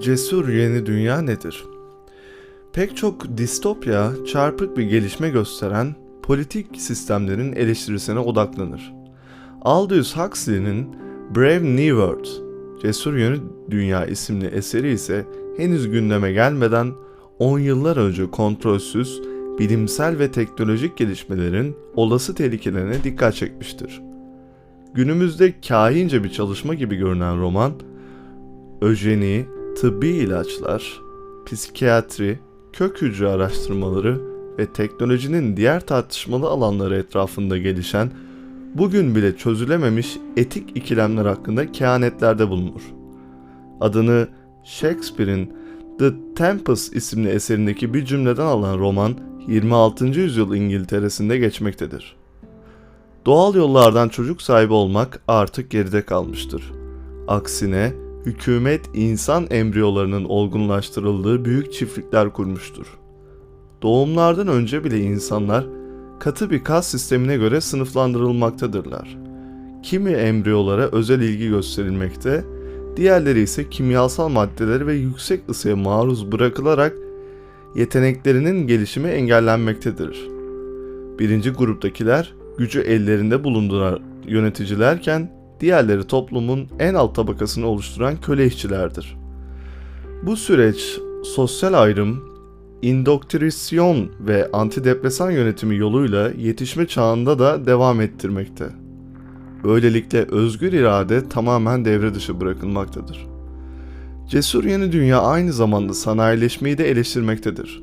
Cesur yeni dünya nedir? Pek çok distopya çarpık bir gelişme gösteren politik sistemlerin eleştirisine odaklanır. Aldous Huxley'nin Brave New World, Cesur Yeni Dünya isimli eseri ise henüz gündeme gelmeden 10 yıllar önce kontrolsüz bilimsel ve teknolojik gelişmelerin olası tehlikelerine dikkat çekmiştir. Günümüzde kahince bir çalışma gibi görünen roman, öjeni, tıbbi ilaçlar, psikiyatri, kök hücre araştırmaları ve teknolojinin diğer tartışmalı alanları etrafında gelişen, bugün bile çözülememiş etik ikilemler hakkında kehanetlerde bulunur. Adını Shakespeare'in The Tempest isimli eserindeki bir cümleden alan roman 26. yüzyıl İngiltere'sinde geçmektedir. Doğal yollardan çocuk sahibi olmak artık geride kalmıştır. Aksine hükümet insan embriyolarının olgunlaştırıldığı büyük çiftlikler kurmuştur. Doğumlardan önce bile insanlar katı bir kas sistemine göre sınıflandırılmaktadırlar. Kimi embriyolara özel ilgi gösterilmekte, diğerleri ise kimyasal maddelere ve yüksek ısıya maruz bırakılarak yeteneklerinin gelişimi engellenmektedir. Birinci gruptakiler gücü ellerinde bulunduran yöneticilerken diğerleri toplumun en alt tabakasını oluşturan köle işçilerdir. Bu süreç sosyal ayrım, indoktrisyon ve antidepresan yönetimi yoluyla yetişme çağında da devam ettirmekte. Böylelikle özgür irade tamamen devre dışı bırakılmaktadır. Cesur Yeni Dünya aynı zamanda sanayileşmeyi de eleştirmektedir.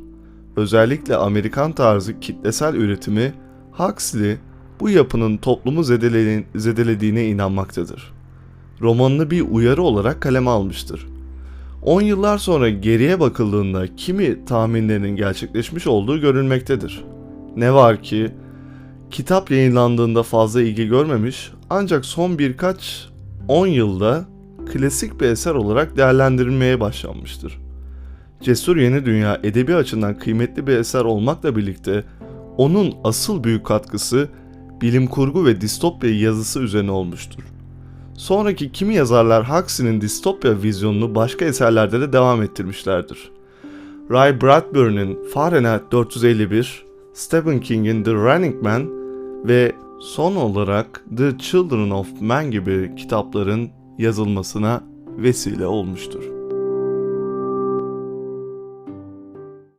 Özellikle Amerikan tarzı kitlesel üretimi Huxley bu yapının toplumu zedele- zedelediğine inanmaktadır. Romanını bir uyarı olarak kaleme almıştır. 10 yıllar sonra geriye bakıldığında kimi tahminlerinin gerçekleşmiş olduğu görülmektedir. Ne var ki kitap yayınlandığında fazla ilgi görmemiş ancak son birkaç 10 yılda klasik bir eser olarak değerlendirilmeye başlanmıştır. Cesur Yeni Dünya edebi açıdan kıymetli bir eser olmakla birlikte onun asıl büyük katkısı bilim kurgu ve distopya yazısı üzerine olmuştur. Sonraki kimi yazarlar Huxley'nin distopya vizyonunu başka eserlerde de devam ettirmişlerdir. Ray Bradbury'nin Fahrenheit 451, Stephen King'in The Running Man ve son olarak The Children of Man gibi kitapların yazılmasına vesile olmuştur.